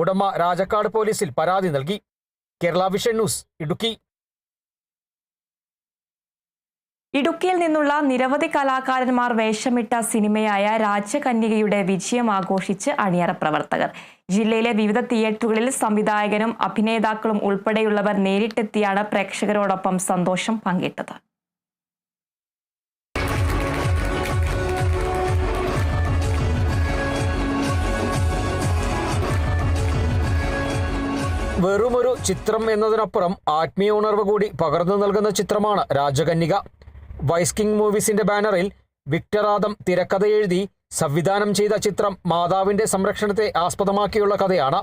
ഉടമ രാജക്കാട് പോലീസിൽ പരാതി നൽകി. Kerala vision news Idukki. ഇടുക്കിയിൽ നിന്നുള്ള നിരവധി കലാകാരന്മാർ വേഷമിട്ട സിനിമയായ രാജകന്യകയുടെ വിജയം ആഘോഷിച്ച് അണിയറ പ്രവർത്തകർ. ജില്ലയിലെ വിവിധ തിയേറ്ററുകളിൽ സംവിധായകനും അഭിനേതാക്കളും ഉൾപ്പെടെയുള്ളവർ നേരിട്ടെത്തിയാണ് പ്രേക്ഷകരോടൊപ്പം സന്തോഷം പങ്കിട്ടത്. വെറുമൊരു ചിത്രം എന്നതിനപ്പുറം ആത്മീയ ഉണർവ് കൂടി പകർന്നു നൽകുന്ന ചിത്രമാണ് രാജകന്യക. വൈസ് കിങ് മൂവീസിന്റെ ബാനറിൽ വിക്ടർ ആദം തിരക്കഥ എഴുതി സംവിധാനം ചെയ്ത ചിത്രം മാതാവിന്റെ സംരക്ഷണത്തെ ആസ്പദമാക്കിയുള്ള കഥയാണ്.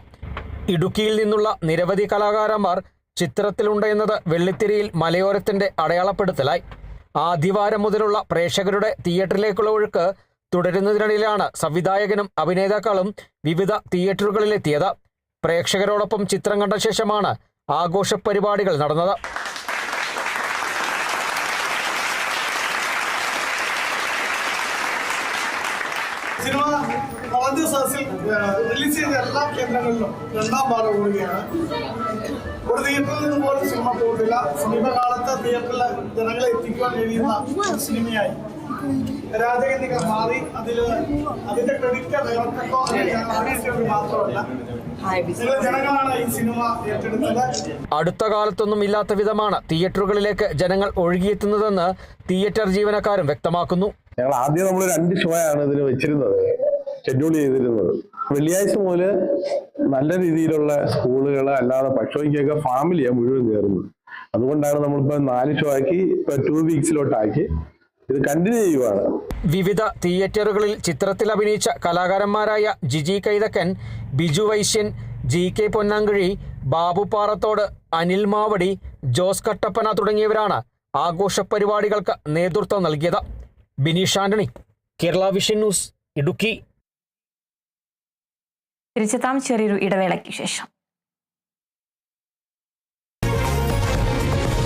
ഇടുക്കിയിൽ നിന്നുള്ള നിരവധി കലാകാരന്മാർ ചിത്രത്തിലുണ്ട് എന്നത് വെള്ളിത്തിരിയിൽ മലയോരത്തിന്റെ അടയാളപ്പെടുത്തലായി. ആദ്യവാരം മുതലുള്ള പ്രേക്ഷകരുടെ തിയേറ്ററിലേക്കുള്ള ഒഴുക്ക് തുടരുന്നതിനിടയിലാണ് സംവിധായകനും അഭിനേതാക്കളും വിവിധ തിയേറ്ററുകളിലെത്തിയത്. പ്രേക്ഷകരോടൊപ്പം ചിത്രം കണ്ട ശേഷമാണ് ആഘോഷ പരിപാടികൾ നടന്നത്. സിനിമ വളഞ്ഞ സദസ്സിൽ റിലീസ് ചെയ്ത എല്ലാ കേന്ദ്രങ്ങളിലും രണ്ടാം ഭാഗം കൂടുകയാണ് ഒരു തിയേറ്ററിൽ നിന്ന് പോലും സിനിമ പോകുന്നില്ല സമീപകാലത്ത് തിയേറ്ററിൽ ജനങ്ങളെ എത്തിക്കുവാൻ കഴിയുന്ന സിനിമയായി. രാജകന്യക മാറി അതിൽ അതിന്റെ ക്രെഡിറ്റ് മാത്രമല്ല. ജനങ്ങളാണ് ഈ സിനിമ ഏറ്റെടുത്തത്. അടുത്ത കാലത്തൊന്നും ഇല്ലാത്ത വിധമാണ് തിയേറ്ററുകളിലേക്ക് ജനങ്ങൾ ഒഴുകിയെത്തുന്നതെന്ന് തിയേറ്റർ ജീവനക്കാരും വ്യക്തമാക്കുന്നു. ഞങ്ങൾ ആദ്യം നമ്മൾ രണ്ട് ഷോ ആണ് ഇതിന് വെച്ചിരുന്നത് ഷെഡ്യൂൾ ചെയ്തിരുന്നത്. വെള്ളിയാഴ്ച മുതൽ നല്ല രീതിയിലുള്ള സ്കൂളുകൾ അല്ലാതെ പക്ഷോയ്ക്കൊക്കെ ഫാമിലിയാണ് മുഴുവൻ കയറുന്നത് അതുകൊണ്ടാണ് നമ്മളിപ്പോ നാല് ഷോ ആക്കി ഇപ്പൊ ടു വീക്സിലോട്ടാക്കി ഇത് കണ്ടിന്യൂ ചെയ്യുവാണ്. വിവിധ തിയേറ്ററുകളിൽ ചിത്രത്തിൽ അഭിനയിച്ച കലാകാരന്മാരായ ജിജി കൈതക്കൻ ബിജു വൈശ്യൻ ജി കെ പൊന്നാങ്കുഴി ബാബു പാറത്തോട് അനിൽ മാവടി ജോസ് കട്ടപ്പന തുടങ്ങിയവരാണ് ആഘോഷ പരിപാടികൾക്ക് നേതൃത്വം നൽകിയത്. Bineesh Antony Kerala vision news Idukki. തിരിച്ചെത്താം ചെറിയൊരു ഇടവേളയ്ക്ക് ശേഷം.